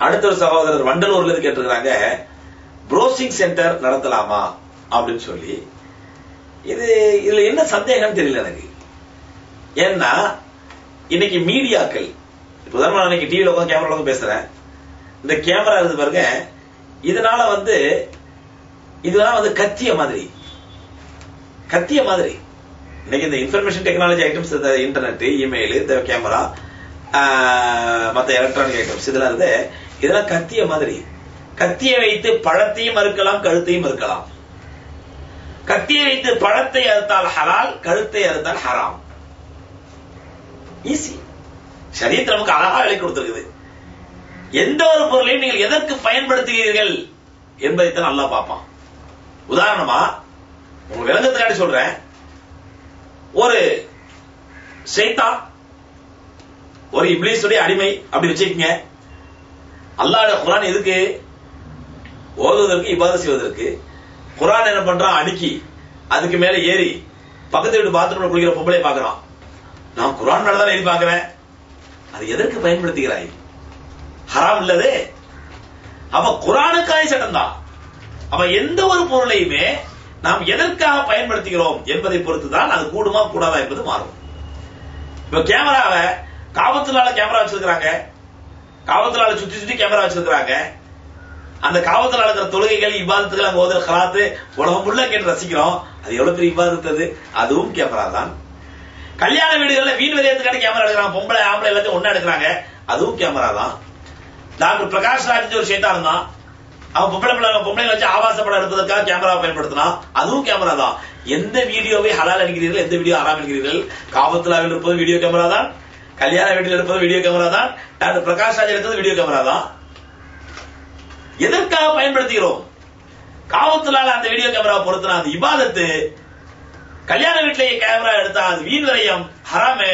அடுத்த ஒரு சகோதரர் வண்டலூர்ல இருந்து கேட்டிருக்கிறாங்க ப்ரோசிங் சென்டர் நடத்தலாமா? அப்படின்னு சொல்லி. இது இதுல என்ன சந்தேகம் தெரியல எனக்கு. ஏன்னா இன்னைக்கு மீடியாக்கள் இப்ப நான் இன்னைக்கு டிவியில உட்காந்து கேமரா உட்காந்து பேசுறேன். இந்த கேமரா இருந்து பாருங்க. இதனால வந்து இதெல்லாம் வந்து கத்திய மாதிரி. கத்திய மாதிரி. இன்னைக்கு இந்த இன்ஃபர்மேஷன் டெக்னாலஜி ஐட்டம்ஸ் இந்த இன்டர்நெட் இமெயில் இந்த கேமரா மற்ற எலக்ட்ரானிக் ஐட்டம்ஸ் இதெல்லாம் இருந்து இதெல்லாம் கத்திய மாதிரி. கத்தியை வைத்து பழத்தையும் அறுக்கலாம் கழுத்தையும் அறுக்கலாம். கத்தியை வைத்து பழத்தை அறுத்தால் ஹலால் கழுத்தை அறுத்தால் ஹராம். ஈஸி சரீரத்தில் நமக்கு அழகா விலை கொடுத்திருக்குது. எந்த ஒரு பொருளையும் நீங்கள் எதற்கு பயன்படுத்துகிறீர்கள் என்பதைத்தான் நல்லா பார்ப்பான். உதாரணமா உங்க விளக்கத்துக்காண்டி சொல்றேன். ஒரு சைத்தான் ஒரு இப்ளீஸுடைய அடிமை அப்படி வச்சுக்கங்க. அல்லாஹ் குரான் எதுக்கு? ஓதுவதற்கு இபாதம் செய்வதற்கு. குரான் என்ன பண்றான் அடுக்கி. அதுக்கு மேல ஏறி பக்கத்து வீட்டு பாத்ரூம்ல குளிக்கிற பொம்பளை பாக்குறான் நான் குரான் மேலதான் தான் பாக்குறேன் அது எதற்கு பயன்படுத்துகிறாய்? ஹராம் இல்லதே அப்ப குரானுக்காய் சட்டம் தான். அப்ப எந்த ஒரு பொருளையுமே நாம் எதற்காக பயன்படுத்துகிறோம் என்பதை பொறுத்து தான் அது கூடுமா கூடாதா என்பது மாறும். இப்ப கேமராவை காவத்துலால கேமரா வச்சிருக்கிறாங்க. காவத்தினால சுத்தி சுத்தி கேமரா வச்சிருக்கிறாங்க. அந்த காவத்தில் நடக்கிற தொழுகைகள் இபாதத்துகள் அங்க ஓதுற கலாத்து உலகம் முள்ள கேட்டு ரசிக்கிறோம். அது எவ்வளவு பெரிய இவ்வாதத்தது அதுவும் கேமரா தான். கல்யாண வீடுகள்ல வீண் விளையத்துக்கான கேமரா எடுக்கிறாங்க. பொம்பளை ஆம்பளை எல்லாத்தையும் ஒண்ணா எடுக்கிறாங்க. அதுவும் கேமரா தான். டாக்டர் பிரகாஷ் ராஜ் ஒரு சேத்தான் தான். அவன் பொம்பளை பிள்ளை பொம்பளை வச்சு ஆபாச படம் எடுப்பதற்காக கேமரா பயன்படுத்தினான். அதுவும் கேமரா தான். எந்த வீடியோவை ஹலால் அடிக்கிறீர்கள் எந்த வீடியோ ஹராம் அடிக்கிறீர்கள்? காவத்துலாவில் இருப்பது வீடியோ கேமரா தான். கல்யாண வீட்டில் இருப்பது வீடியோ கேமரா தான். டாக்டர் பிரகாஷ் ராஜ் எடுத்தது வீடியோ கேமரா தான். எதற்காக பயன்படுத்துகிறோம்? காவத்துலால அந்த வீடியோ கேமரா பொறுத்தினா அது இபாதத்து. கல்யாண வீட்டிலேயே கேமரா எடுத்தா அது வீண் வரையும் ஹராமே.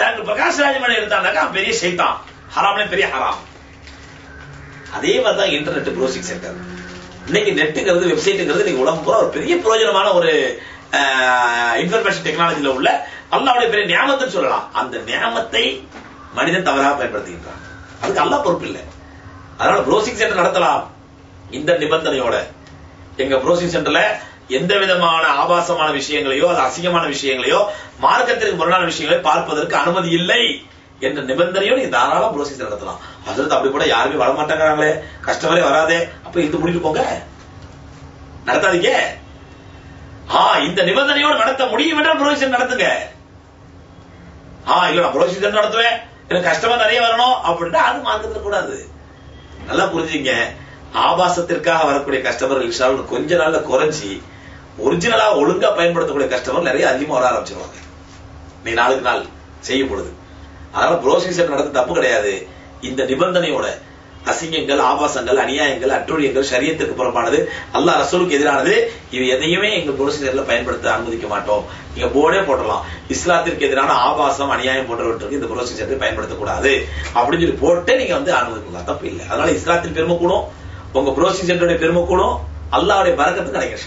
டாக்டர் பிரகாஷ் ராஜ் மேல எடுத்தாண்டாக்கா பெரிய சைத்தான். ஹராம்னே பெரிய ஹராம். அதே மாதிரி தான் இன்டர்நெட் ப்ரௌசிங் சென்டர் இன்னைக்கு நெட்டுங்கிறது வெப்சைட்டுங்கிறது இன்னைக்கு உலகம் பூரா ஒரு பெரிய பிரயோஜனமான ஒரு இன்ஃபர்மேஷன் டெக்னாலஜில உள்ள அல்லாவுடைய பெரிய நியமத்தை சொல்லலாம். அந்த நியாமத்தை மனிதன் தவறாக பயன்படுத்துகின்றான். அதுக்கு அல்லா பொறுப்பு இல்லை. அதனால ப்ரௌசிங் சென்டர் நடத்தலாம். இந்த நிபந்தனையோட எங்க ப்ரௌசிங் சென்டர்ல எந்த விதமான ஆபாசமான விஷயங்களையோ அது அசிங்கமான விஷயங்களையோ மார்க்கத்திற்கு முரணான விஷயங்களை பார்ப்பதற்கு அனுமதி இல்லை என்ற நிபந்தனையோ நீங்க தாராளம் ப்ரௌசிங் சென்டர் நடத்தலாம். அதுல அப்படி கூட யாருமே வர மாட்டாங்கிறாங்களே கஸ்டமரே வராதே. அப்ப இது முடிட்டு போங்க. நடத்தாதீங்க. இந்த நிபந்தனையோடு நடத்த முடியும் என்றால் ப்ரௌசிங் நடத்துங்க. ஆ இல்ல நான் ப்ரௌசிங் நடத்துவேன். எனக்கு கஸ்டமர் நிறைய வரணும் அப்படின்னா அது மார்க்கத்தில் கூடாது. நல்லா புரிஞ்சுங்க. ஆபாசத்திற்காக வரக்கூடிய கஸ்டமர் இன்ஷால் கொஞ்ச நாள்ல குறைஞ்சி ஒரிஜினலா ஒழுங்கா பயன்படுத்தக்கூடிய கஸ்டமர் நிறைய அதிகமா வர ஆரம்பிச்சிருவாங்க. நீ நாளுக்கு நாள் செய்யும் பொழுது. அதனால ப்ரோசிங் நடத்த தப்பு கிடையாது. இந்த நிபந்தனையோட அசிங்கங்கள் ஆபாசங்கள் அநியாயங்கள் அட்டுழியங்கள் சரியத்துக்கு புறம்பானது அல்லாஹ் ரசூலுக்கு எதிரானது இது எதையுமே எங்க ப்ரொசீஜர்ல பயன்படுத்த அனுமதிக்க மாட்டோம். நீங்க போர்டே போட்டலாம் இஸ்லாத்திற்கு எதிரான ஆபாசம் அநியாயம் போன்றவற்றுக்கு இந்த ப்ரொசீஜரை பயன்படுத்தக்கூடாது. அப்படின்னு சொல்லி போட்டு நீங்க வந்து அனுமதிக்கலாம் தப்பு இல்லை. அதனால இஸ்லாத்தின் பெருமை கூடும் உங்க ப்ரொசீஜருடைய பெருமை கூடும் அல்லாவுடைய பறக்கத்து கிடைக்கும்